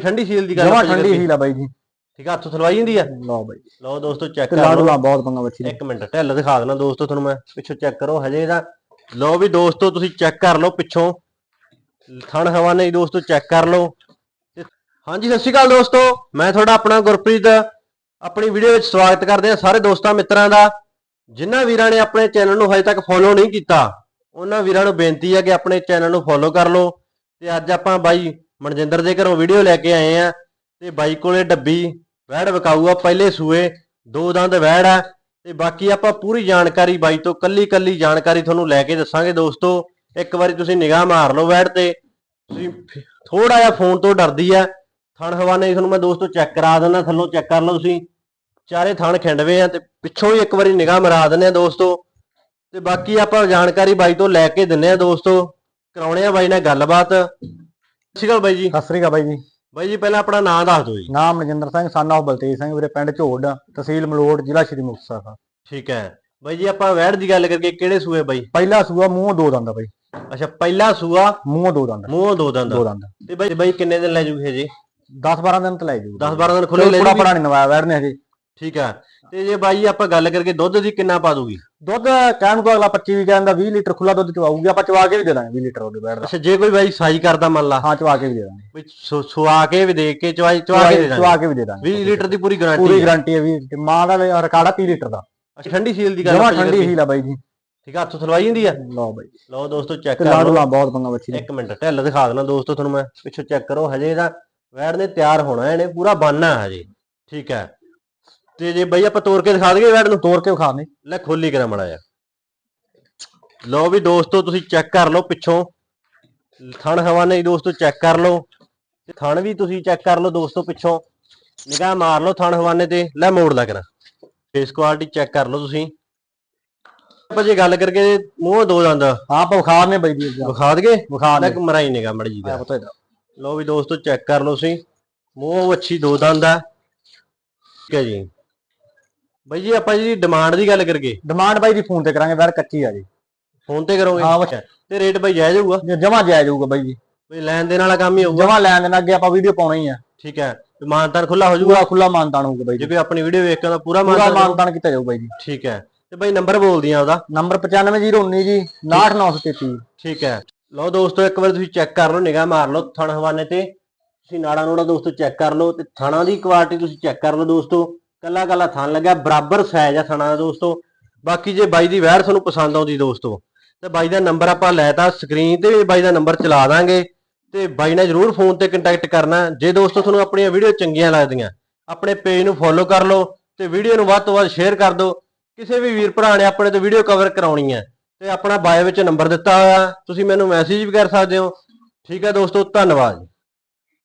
ਠੰਡੀ ਸੀਲ ਦੀ ਗੱਲ ਜਮਾ ਠੰਡੀ। ਹੀਲ ਆ ਬਾਈ ਜੀ। ਠੀਕ ਆ ਹੱਥ ਥਲਵਾਈ ਜਾਂਦੀ ਆ? ਲਓ ਬਾਈ। ਲਓ ਦੋਸਤੋ ਚੈੱਕ ਤੇ ਕਰ ਲਓ। ਲਾ ਬਹੁਤ ਪੰਗਾ ਬੱਚੀ ਦਾ। ਇੱਕ ਮਿੰਟ ਢਿੱਲ ਦਿਖਾ ਦੇਣਾ ਦੋਸਤੋ ਤੁਹਾਨੂੰ ਮੈਂ ਪਿੱਛੋਂ ਚੈੱਕ ਕਰੋ ਹਜੇ ਇਹਦਾ ਲਓ ਵੀ ਦੋਸਤੋ ਤੁਸੀਂ ਚੈੱਕ ਕਰ ਲਓ ਪਿੱਛੋਂ। ਥਣ ਹਵਾਨੇ ਹੀ ਦੋਸਤੋ ਚੈੱਕ ਕਰ ਲਓ। ਤੇ- ਹਾਂਜੀ ਸਤਿ ਸ਼੍ਰੀ ਅਕਾਲ ਦੋਸਤੋ। ਮੈਂ ਤੁਹਾਡਾ ਆਪਣਾ ਗੁਰਪ੍ਰੀਤ। ਆਪਣੀ ਵੀਡੀਓ ਵਿੱਚ ਸਵਾਗਤ ਕਰਦੇ ਹਾਂ ਸਾਰੇ ਦੋਸਤਾਂ ਮਿੱਤਰਾਂ ਦਾ। ਜਿਨ੍ਹਾਂ ਵੀਰਾਂ ਨੇ ਆਪਣੇ ਚੈਨਲ ਨੂੰ ਹਜੇ ਤੱਕ ਫੋਲੋ ਨਹੀਂ ਕੀਤਾ ਉਹਨਾਂ ਵੀਰਾਂ ਨੂੰ ਬੇਨਤੀ ਹੈ ਕਿ ਆਪਣੇ ਚੈਨਲ ਨੂੰ ਫੋਲੋ ਕਰ ਲਓ। ਤੇ ਅੱਜ ਆਪਾਂ ਬਾਈ ਮਨਜਿੰਦਰ ਦੇ ਘਰੋਂ ਵੀਡੀਓ ਲੈ ਕੇ ਆਏ ਆ ਤੇ ਬਾਈ ਕੋਲੇ ਡੱਬੀ ਵੈੜ ਵਿਕਾਊ ਆ ਪਹਿਲੇ ਸੂਏ, ਦੋ ਦੰਦ ਵੈੜ ਆ ਤੇ ਬਾਕੀ ਆਪਾਂ ਪੂਰੀ ਜਾਣਕਾਰੀ ਬਾਈ ਤੋਂ ਕੱਲੀ ਕੱਲੀ ਜਾਣਕਾਰੀ ਤੁਹਾਨੂੰ ਲੈ ਕੇ ਦੱਸਾਂਗੇ ਦੋਸਤੋ। ਇੱਕ ਵਾਰੀ ਤੁਸੀਂ ਨਿਗਾਹ ਮਾਰ ਲਓ ਵੈੜ ਤੇ। ਤੁਸੀਂ ਥੋੜਾ ਜਿਹਾ ਫੋਨ ਤੋਂ ਡਰਦੀ ਆ। ਥਣ ਹਵਾਨੇ ਤੁਹਾਨੂੰ ਮੈਂ ਦੋਸਤੋ ਚੈੱਕ ਕਰਾ ਦਿੰਦਾ, ਥੱਲੋਂ ਚੈੱਕ ਕਰ ਲਓ ਤੁਸੀਂ। ਚਾਰੇ ਥਣ ਖਿੰਡਵੇ ਆ ਤੇ ਪਿੱਛੋਂ ਹੀ ਇੱਕ ਵਾਰੀ ਨਿਗਾਹ ਮਰਾ ਦਿੰਦੇ ਆ ਦੋਸਤੋ। ਤੇ ਬਾਕੀ ਆਪਾਂ ਜਾਣਕਾਰੀ ਬਾਈ ਤੋਂ ਲੈ ਕੇ ਦਿੰਨੇ ਆ ਦੋਸਤੋ। ਕਰਾਉਣੇ ਆ ਬਾਈ ਨਾਲ ਗੱਲਬਾਤ। ਸਤਿ ਸ਼੍ਰੀ ਅਕਾਲ ਬਾਈ ਜੀ। ਸਤਿ ਸ੍ਰੀ ਅਕਾਲ ਬਾਈ ਜੀ। ਬਾਈ ਜੀ ਪਹਿਲਾਂ ਆਪਣਾ ਨਾਮ ਦੱਸ ਦਿਓ ਜੀ। ਨਾਮ ਮਨਜਿੰਦਰ ਸਿੰਘ son of ਬਲਤੇਜ ਸਿੰਘ ਵੀਰੇ ਪਿੰਡ ਝੋੜ ਤਹਿਸੀਲ ਮਲੋੜ ਜ਼ਿਲ੍ਹਾ ਸ਼੍ਰੀ ਮੁਕਤਸਰ। ਦਾ ਠੀਕ ਹੈ। ਬਾਈ ਜੀ ਆਪਾਂ ਵੈੜ ਦੀ ਗੱਲ ਕਰਕੇ ਕਿਹੜੇ ਸੂਏ ਬਾਈ? ਪਹਿਲਾ ਸੂਆ ਮੂੰਹ ਦੋ ਦੰਦ ਆ ਬਾਈ। ਅੱਛਾ ਪਹਿਲਾ ਸੂਆ ਮੂੰਹ ਦੋ ਦੰਦ। ਮੂੰਹ ਦੋ ਦੰਦ ਦੋ ਦੰਦ। ਤੇ ਬਾਈ ਬਾਈ ਕਿੰਨੇ ਦਿਨ ਲੈ ਜੂਗੇ ਜੀ 10 12 ਦਿਨ ਤੇ ਲੈ ਜੂ 10 12 ਦਿਨ ਖੁੱਲੇ ਲੈ ਪੂਰਾ ਜੂਗੀ? ਪੜਾ ਨਹੀਂ ਨਵਾਇਆ ਵੈੜ ਨੇ ਹਜੇ। ਠੀਕ ਹੈ। ਤੇ ਜੇ ਬਾਈ ਆਪਾਂ ਗੱਲ ਕਰਕੇ ਦੁੱਧ ਦੀ ਕਿੰਨਾ ਪਾ ਦੂਗੀ ਦੁੱਧ ਕਹਿਣ ਤੋਂ ਅਗਲਾ 25 ਵੀ ਕਹਿੰਦਾ 20 ਲੀਟਰ ਖੁੱਲਾ ਦੁੱਧ ਚਵਾਊਗੀ ਆਪਾਂ ਚਵਾ ਕੇ ਵੀ ਦੇ ਦਾਂਗੇ 20 ਲੀਟਰ ਉਹਦੇ ਦਾ। ਅੱਛਾ ਜੇ ਕੋਈ ਬਾਈ ਸਾਈ ਕਰਦਾ ਮੰਨ ਲਾ। ਹਾਂ ਚਵਾ ਕੇ ਵੀ ਦੇ ਦਾਂਗੇ। ਵੀ ਸੁ- ਸੁਆ ਕੇ ਵੀ ਦੇ ਕੇ ਚਵਾ ਕੇ ਦੇ ਦਾਂਗੇ। ਚਵਾ ਕੇ ਵੀ ਦੇ ਦਾਂਗੇ। 20 ਲੀਟਰ ਦੀ ਪੂਰੀ ਪੂਰੀ ਗਾਰੰਟੀ ਗਾਰੰਟੀ ਹੈ ਵੀ ਤੇ ਮਾਂ ਦਾ ਰਿਕਾਰਡ ਆ 30 ਲੀਟਰ ਦਾ। ਅੱਛਾ ਠੰਡੀ ਸੀਲ ਦੀ ਗੱਲ ਜਮਾ ਆਪਾਂ ਠੰਡੀ ਕਰੀਏ। ਆ ਬਾਈ ਜੀ। ਠੀਕ ਆ ਹੱਥ ਥਲਵਾਈ ਜਾਂਦੀ ਆ? ਲਓ ਬਾਈ। ਲਓ ਦੋਸਤੋ ਚੈੱਕ ਤੇ ਕਰ ਲਾੜੂ ਲਓ। ਬਹੁਤ ਪੰਗਾ ਬੱਚੀ ਇੱਕ ਮਿੰਟ ਢਿੱਲ ਦਿਖਾ ਦੇਣਾ ਦੋਸਤੋ ਤੁਹਾਨੂੰ ਮੈਂ। ਪਿੱਛੋਂ ਚੈੱਕ ਕਰੋ ਹਜੇ ਇਹਦਾ ਵੈੜ ਨੇ ਤਿਆਰ ਹੋਣਾ ਇਹਨੇ ਪੂਰਾ ਬੰਨਣਾ ਹਜੇ। ਠੀਕ ਹੈ। ਤੇ ਜੇ ਬਈ ਆਪਾਂ ਤੋੜ ਕੇ ਦਿਖਾ ਦਈਏ ਵੈੜ ਨੂੰ ਤੋੜ ਕੇ ਵਿਖਾ ਦੇ ਲੈ ਖੋਲੀ ਕਰਾਂ ਮੜਾ ਜਾ ਲਓ ਵੀ ਦੋਸਤੋ ਤੁਸੀਂ ਚੈੱਕ ਕਰ ਲਓ ਪਿੱਛੋਂ। ਥਣ ਹਵਾਨੇ ਹੀ ਦੋਸਤੋ ਚੈੱਕ ਕਰ ਲਓ। ਤੇ ਥਣ ਵੀ ਤੁਸੀਂ ਚੈੱਕ ਕਰ ਲਓ ਦੋਸਤੋ ਪਿੱਛੋਂ। ਨਿਗਾਹ ਮਾਰ ਲਓ ਥਣ ਹਵਾਨੇ ਤੇ ਲੈ ਮੋੜ ਲਾ ਕਰਾਂ। ਫੇਸ ਕੁਆਲਿਟੀ ਚੈੱਕ ਕਰ ਲਓ ਤੁਸੀਂ। ਆਪਾਂ ਜੇ ਗੱਲ ਕਰਕੇ ਮੂੰਹ ਦੋ ਦੰਦ ਹਾਂ ਆਪਾਂ ਵਿਖਾ ਨੇ ਬਾਈ ਜੀ। ਵਿਖਾ ਦਗੇ ਵਿਖਾ ਲੈ ਨੇ ਮਰਾਈ ਨਿਗਾ ਮੜੀ ਜੀ ਇਹਦਾ ਲਓ ਵੀ ਦੋਸਤੋ ਚੈੱਕ ਕਰ ਲਓ ਤੁਸੀਂ। ਮੂੰਹ ਅੱਛੀ ਦੋ ਦੰਦ ਆ। ਠੀਕ ਹੈ ਜੀ। ਬਾਈ ਜੀ ਆਪਾਂ ਜੀ ਡਿਮਾਂਡ ਦੀ ਗੱਲ ਕਰਗੇ ਡਿਮਾਂਡ ਬਾਈ ਦੀ ਫੋਨ ਤੇ ਕਰਾਂਗੇ ਵੈੜ ਕੱਚੀ ਆ ਜੀ। ਫੋਨ ਤੇ ਕਰੋਗੇ? ਹਾਂ ਬੱਚਾ ਤੇ ਰੇਟ ਬਾਈ ਜਾਇਜ਼ ਹੋਊਗਾ? ਜਮਾ ਜਾਇ ਜਾਊਗਾ ਬਾਈ ਜੀ। ਵੀ ਲੈਣ ਦੇਣ ਵਾਲਾ ਕੰਮ ਹੀ ਹੋਊਗਾ। ਜਮਾ ਲੈਣ ਦੇ ਨਾਲ ਅੱਗੇ ਆਪਾਂ ਵੀਡੀਓ ਪਾਉਣਾ ਆ। ਠੀਕ ਹੈ। ਤੇ ਮਾਨਤਾਨ ਖੁੱਲਾ ਹੋ ਜਾਊਗਾ? ਪੂਰਾ ਖੁੱਲਾ ਮਾਨਤਾਨ ਹੋਊਗਾ ਬਾਈ ਜੇ। ਜੀ ਆਪਣੀ ਵੀਡੀਓ ਵੇਖ ਕੇ ਉਹਦਾ ਪੂਰਾ ਪੂਰਾ ਮਾਨਤਾਨ ਮਾਨਤਾਨ ਕੀਤਾ ਜਾਊ ਬਾਈ ਜੀ। ਠੀਕ ਹੈ। ਤੇ ਬਾਈ ਨੰਬਰ ਬੋਲਦੀ ਆ ਉਹਦਾ। ਨੰਬਰ 95019 ਜੀ 69933 ਠੀਕ ਹੈ। ਲਓ ਦੋਸਤੋ ਇੱਕ ਵਾਰ ਤੁਸੀਂ ਚੈੱਕ ਕਰ ਲਓ ਨਿਗਾਹ ਮਾਰ ਲਓ ਥਣ ਹਵਾਨੇ ਤੇ। ਤੁਸੀਂ ਨਾੜਾ ਨੂੜਾ ਦੋਸਤੋ ਚੈੱਕ ਕਰ ਲਓ ਤੇ ਥਣਾ ਦੀ ਕੁਆਲਿਟੀ ਤੁਸੀਂ ਚੈੱਕ ਕਰ ਲਓ ਦੋਸਤੋ। ਕੱਲਾ ਕੱਲਾ ਥਣ ਲੱਗਿਆ, ਬਰਾਬਰ ਸਾਈਜ਼ ਆ ਥਣਾ ਦਾ ਦੋਸਤੋ। ਬਾਕੀ ਜੇ ਬਾਈ ਦੀ ਵੈਰ ਤੁਹਾਨੂੰ ਪਸੰਦ ਆਉਂਦੀ ਦੋਸਤੋ, ਤੇ ਬਾਈ ਦਾ ਨੰਬਰ ਆਪਾਂ ਲੈਤਾ ਸਕਰੀਨ ਤੇ ਵੀ ਬਾਈ ਦਾ ਨੰਬਰ ਚਲਾ ਦਾਂਗੇ ਤੇ ਬਾਈ ਨਾਲ ਜਰੂਰ ਫੋਨ ਤੇ ਕੰਟੈਕਟ ਕਰਨਾ, ਜੇ ਦੋਸਤੋ ਤੁਹਾਨੂੰ ਆਪਣੀਆਂ ਵੀਡੀਓ ਚੰਗੀਆਂ ਲੱਗਦੀਆਂ, ਆਪਣੇ ਪੇਜ ਨੂੰ ਫੋਲੋ ਕਰ ਲਓ ਤੇ ਵੀਡੀਓ ਨੂੰ ਵੱਧ ਤੋਂ ਵੱਧ ਸ਼ੇਅਰ ਕਰ ਦਿਓ। ਕਿਸੇ ਵੀ ਵੀਰ ਭਰਾ ਨੇ ਆਪਣੇ ਤੋਂ ਵੀਡੀਓ ਕਵਰ ਕਰਾਉਣੀ ਹੈ ਤੇ ਆਪਣਾ ਬਾਇਓ ਵਿੱਚ ਨੰਬਰ ਦਿੱਤਾ ਹੋਇਆ, ਤੁਸੀਂ ਮੈਨੂੰ ਮੈਸੇਜ ਵੀ ਕਰ ਸਕਦੇ ਹੋ। ਠੀਕ ਹੈ ਦੋਸਤੋ, ਧੰਨਵਾਦ।